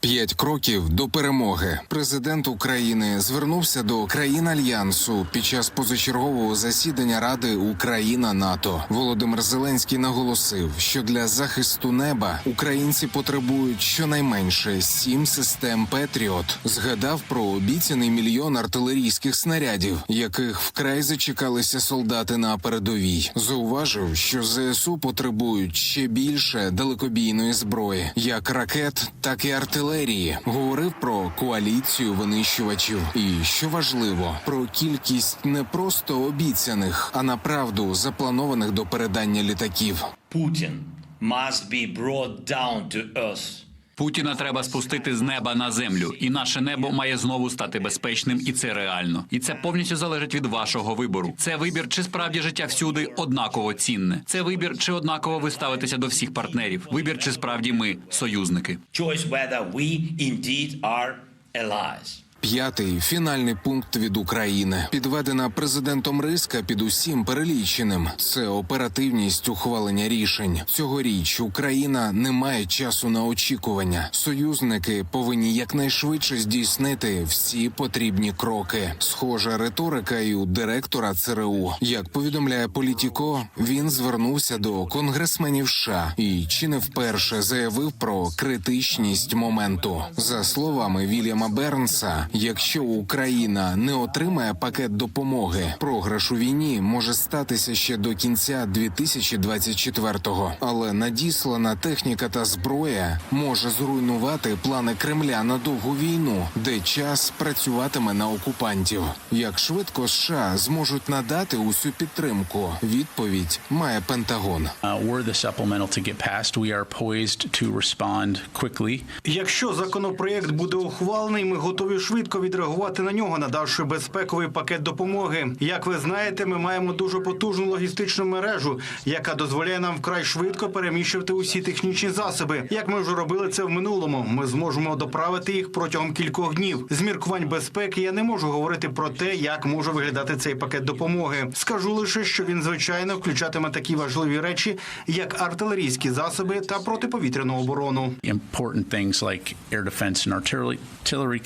П'ять кроків до перемоги. Президент України звернувся до країн альянсу під час позачергового засідання Ради Україна НАТО. Володимир Зеленський наголосив, що для захисту неба українці потребують щонайменше сім систем Петріот. Згадав про обіцяний мільйон артилерійських снарядів, яких вкрай зачекалися солдати на передовій. Зауважив, що ЗСУ потребують ще більше далекобійної зброї, як ракет, так і артилерії. Говорив про коаліцію винищувачів. І що важливо, про кількість не просто обіцяних, а направду запланованих до передання літаків. Путін must be brought down to earth. Путіна треба спустити з неба на землю, і наше небо має знову стати безпечним, і це реально. І це повністю залежить від вашого вибору. Це вибір, чи справді життя всюди однаково цінне. Це вибір, чи однаково ви ставитеся до всіх партнерів. Вибір, чи справді ми союзники. Choice whether we indeed. П'ятий фінальний пункт від України підведена президентом Риска під усім переліченим. Це оперативність ухвалення рішень. Цьогоріч Україна не має часу на очікування. Союзники повинні якнайшвидше здійснити всі потрібні кроки. Схожа риторика і у директора ЦРУ. Як повідомляє Політіко, він звернувся до конгресменів США і чи не вперше заявив про критичність моменту. За словами Вільяма Бернса, якщо Україна не отримає пакет допомоги, програш у війні може статися ще до кінця 2024-го. Але надіслана техніка та зброя може зруйнувати плани Кремля на довгу війну, де час працюватиме на окупантів. Як швидко США зможуть надати усю підтримку? Відповідь має Пентагон. Uh. Якщо законопроєкт буде ухвалений, ми готові швидко відреагувати на нього, надавши безпековий пакет допомоги. Як ви знаєте, ми маємо дуже потужну логістичну мережу, яка дозволяє нам вкрай швидко переміщувати усі технічні засоби. Як ми вже робили це в минулому, ми зможемо доправити їх протягом кількох днів. З міркувань безпеки я не можу говорити про те, як може виглядати цей пакет допомоги. Скажу лише, що він звичайно включатиме такі важливі речі, як артилерійські засоби та протиповітряну оборону. Important things like air defense and artillery, artillery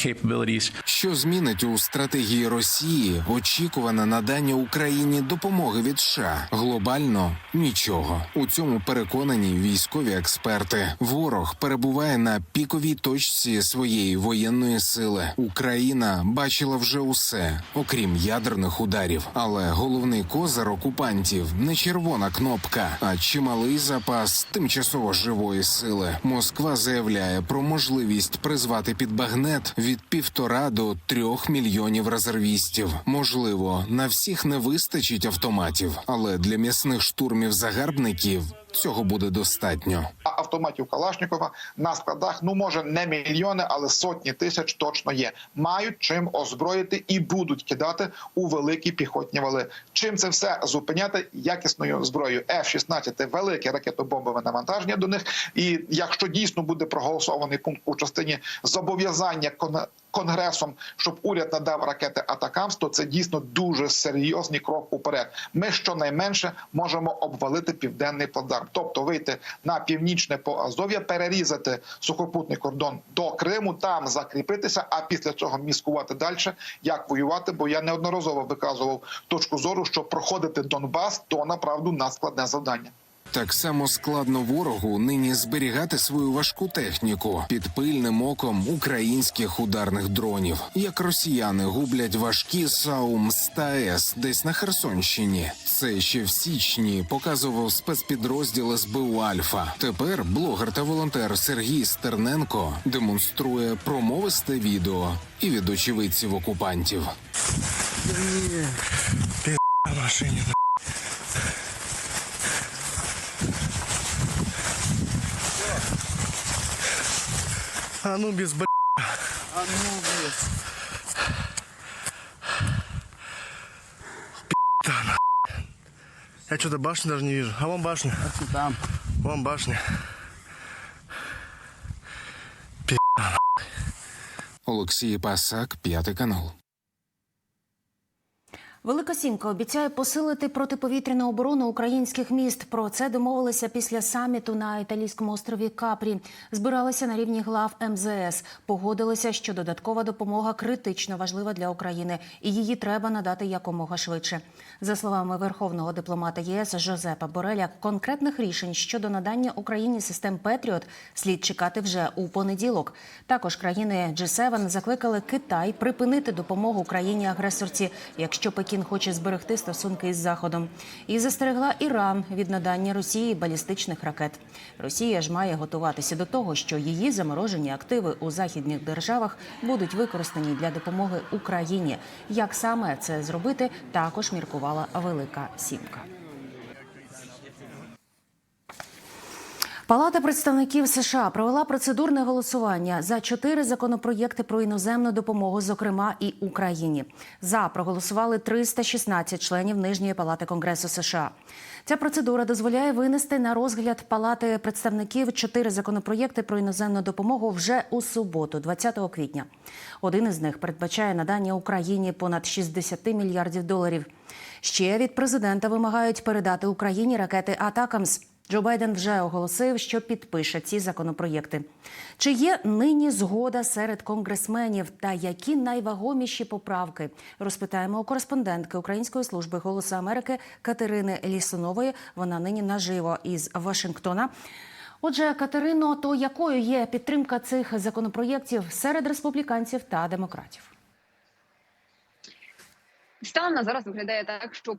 capabilities. Що змінить у стратегії Росії очікуване надання Україні допомоги від США? Глобально нічого. У цьому переконані військові експерти. Ворог перебуває на піковій точці своєї воєнної сили. Україна бачила вже усе, окрім ядерних ударів. Але головний козир окупантів не червона кнопка, а чималий запас тимчасово живої сили. Москва заявляє про можливість призвати під багнет від півтора до трьох мільйонів резервістів. Можливо, на всіх не вистачить автоматів, але для м'ясних штурмів загарбників цього буде достатньо. Автоматів Калашнікова на складах, ну може не мільйони, але сотні тисяч точно є. Мають чим озброїти і будуть кидати у великі піхотні вали. Чим це все зупиняти якісною зброєю? F-16 – велике ракетобомбове навантаження до них. І якщо дійсно буде проголосований пункт у частині зобов'язання кон- конгресом, щоб уряд надав ракети Атакамс, то це дійсно дуже серйозний крок уперед. Ми щонайменше можемо обвалити південний плацдарм, тобто вийти на північне по Азов'я, перерізати сухопутний кордон до Криму, там закріпитися, а після цього міскувати далі, як воювати. Бо я неодноразово виказував точку зору, що проходити Донбас то направду на складне завдання. Так само складно ворогу нині зберігати свою важку техніку під пильним оком українських ударних дронів, як росіяни гублять важкі САУМ СТАЕС десь на Херсонщині. Це ще в січні показував спецпідрозділ СБУ Альфа. Тепер блогер та волонтер Сергій Стерненко демонструє промовисте відео і від очевидців окупантів. А ну без б***. А ну без. Пи***та, Я что-то башни даже не вижу. А вон башня. Там. Вон башня. Олексій Пасак, п'ятий канал. Велика сімка обіцяє посилити протиповітряну оборону українських міст. Про це домовилися після саміту на італійському острові Капрі. Збиралися на рівні глав МЗС. Погодилися, що додаткова допомога критично важлива для України, і її треба надати якомога швидше. За словами верховного дипломата ЄС Жозепа Бореля, конкретних рішень щодо надання Україні систем Петріот слід чекати вже у понеділок. Також країни G7 закликали Китай припинити допомогу Україні агресорці, якщо Пекін хоче зберегти стосунки із Заходом, і застерегла Іран від надання Росії балістичних ракет. Росія ж має готуватися до того, що її заморожені активи у західних державах будуть використані для допомоги Україні. Як саме це зробити, також міркувала Велика Сімка. Палата представників США провела процедурне голосування за чотири законопроєкти про іноземну допомогу, зокрема і Україні. За проголосували 316 членів нижньої палати Конгресу США. Ця процедура дозволяє винести на розгляд палати представників чотири законопроєкти про іноземну допомогу вже у суботу, 20 квітня. Один із них передбачає надання Україні понад 60 мільярдів доларів. Ще від президента вимагають передати Україні ракети Атакамс. Джо Байден вже оголосив, що підпише ці законопроєкти. Чи є нині згода серед конгресменів та які найвагоміші поправки? Розпитаємо у кореспондентки Української служби голосу Америки Катерини Лісунової. Вона нині наживо із Вашингтона. Отже, Катерино, то якою є підтримка цих законопроєктів серед республіканців та демократів? Станом на зараз виглядає так, що е,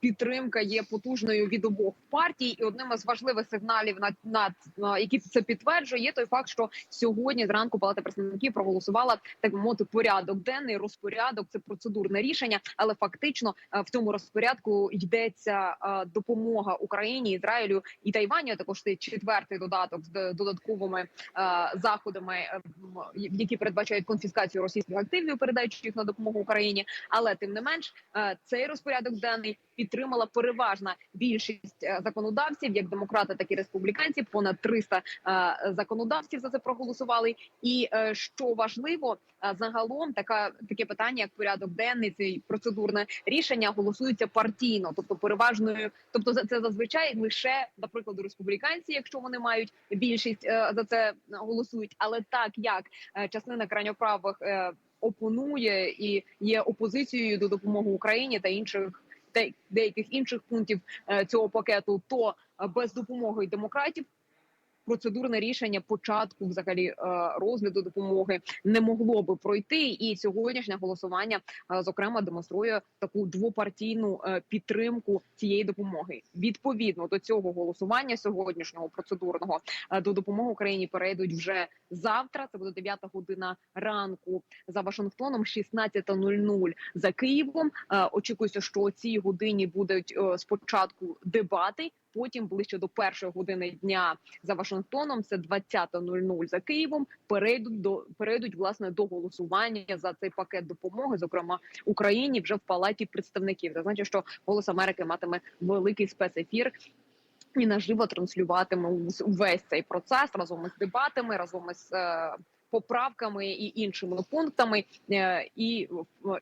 підтримка є потужною від обох партій, і одним із важливих сигналів на, на, на які це підтверджує, є той факт, що сьогодні зранку Палата представників проголосувала так би мовити порядок денний розпорядок. Це процедурне рішення, але фактично е, в тому розпорядку йдеться е, допомога Україні, Ізраїлю і Тайваню. Також це четвертий додаток з додатковими е, заходами, е, які передбачають конфіскацію російських активів, передаючи їх на допомогу Україні. Але тим не менш, е, цей розпорядок денний підтримала переважна більшість е, законодавців, як демократи, так і республіканці. Понад 300 е, законодавців за це проголосували. І що важливо, загалом така таке питання, як порядок денний, це процедурне рішення голосується партійно, тобто переважною, тобто це зазвичай лише наприклад республіканці, якщо вони мають більшість за це голосують. Але так як частина крайньоправих опонує і є опозицією до допомоги Україні та інших та деяких інших пунктів е, цього пакету, то е, без допомоги демократів. Процедурне рішення початку взагалі е, розгляду допомоги не могло би пройти, і сьогоднішнє голосування е, зокрема демонструє таку двопартійну е, підтримку цієї допомоги. Відповідно до цього голосування сьогоднішнього процедурного до допомоги Україні перейдуть вже завтра. Це буде 9 година ранку за Вашингтоном, 16.00 за Києвом. Очікується, що о цій годині будуть спочатку дебати. Потім ближче до першої години дня за Вашингтоном, це 20.00 за Києвом. Перейдуть до перейдуть власне до голосування за цей пакет допомоги, зокрема Україні, вже в палаті представників. Це значить, що голос Америки матиме великий спецефір. І наживо транслюватиме весь цей процес разом із дебатами, разом із е, поправками і іншими пунктами, е, і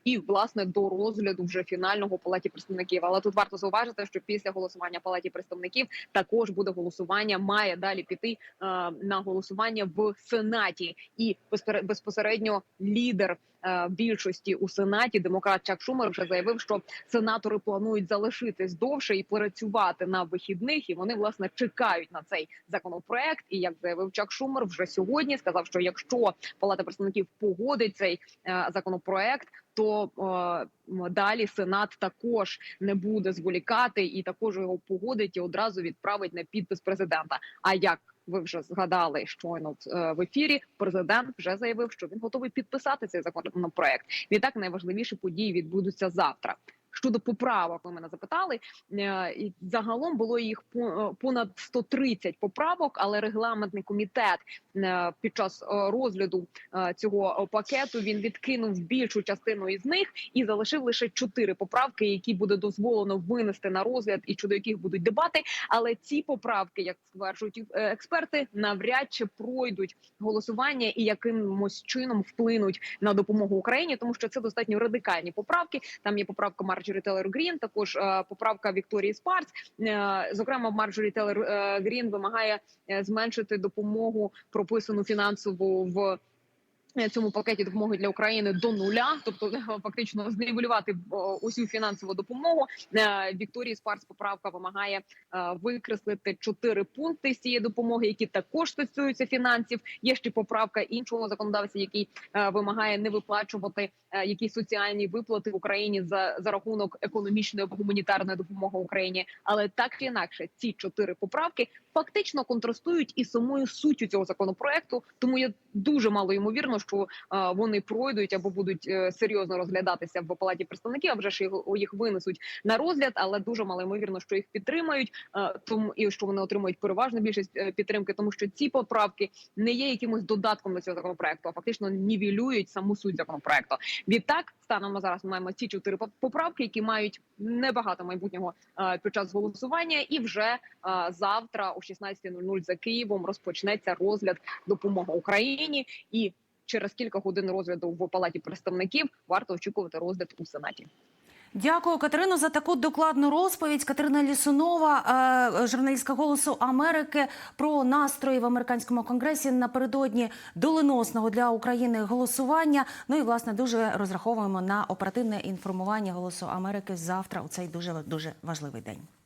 і власне до розгляду вже фінального палаті представників. Але тут варто зауважити, що після голосування палаті представників також буде голосування, має далі піти е, на голосування в сенаті, і безпосередньо лідер більшості у сенаті, демократ Чак Шумер, вже заявив, що сенатори планують залишитись довше і працювати на вихідних, і вони власне чекають на цей законопроект. І як заявив Чак Шумер, вже сьогодні сказав, що якщо Палата представників погодить цей е, законопроект, то е, далі Сенат також не буде зволікати і також його погодить і одразу відправить на підпис президента. А як ви вже згадали щойно е, в ефірі, президент вже заявив, що він готовий підписати цей законопроект. Відтак найважливіші події відбудуться завтра. Щодо поправок, ви мене запитали. е, і Загалом було їх е, понад 130 поправок, але регламентний комітет е, під час розгляду цього пакету він відкинув більшу частину із них і залишив лише чотири поправки, які буде дозволено винести на розгляд і щодо яких будуть дебати. Але ці поправки, як стверджують експерти, навряд чи пройдуть голосування і якимось чином вплинуть на допомогу Україні, тому що це достатньо радикальні поправки. Там є поправка Марджі Марджорі Телер Грін, також е, поправка Вікторії Спарц. Е, Зокрема, Марджорі Телер е, Грін вимагає зменшити допомогу прописану фінансову в. Е, Цьому пакеті допомоги для України до нуля, тобто е, фактично знівелювати усю фінансову допомогу. Е, Вікторії Спарц поправка вимагає е, викреслити чотири пункти з цієї допомоги, які також стосуються фінансів. Є ще поправка іншого законодавця, який е, вимагає не виплачувати е, якісь соціальні виплати в Україні за, за рахунок економічної або гуманітарної допомоги Україні. Але так чи інакше, ці чотири поправки фактично контрастують із самою суттю цього законопроекту. Тому є дуже мало ймовірно, що е, вони пройдуть або будуть е, серйозно розглядатися в палаті представників. А вже ж їх, винесуть на розгляд, але дуже мало ймовірно, що їх підтримають. е, Тому і що вони отримують переважну більшість підтримки, тому що ці поправки не є якимось додатком до цього законопроекту, а фактично нівелюють саму суть законопроекту. Відтак, станом на зараз ми маємо ці чотири поправки, які мають небагато майбутнього під час голосування, і вже завтра о 16.00 за Києвом розпочнеться розгляд допомоги Україні і. Через кілька годин розгляду в палаті представників варто очікувати розгляд у сенаті. Дякую, Катерино, за таку докладну розповідь. Катерина Лісунова, е, журналістка Голосу Америки, про настрої в американському конгресі напередодні доленосного для України голосування. Ну і власне дуже розраховуємо на оперативне інформування Голосу Америки завтра у цей дуже дуже важливий день.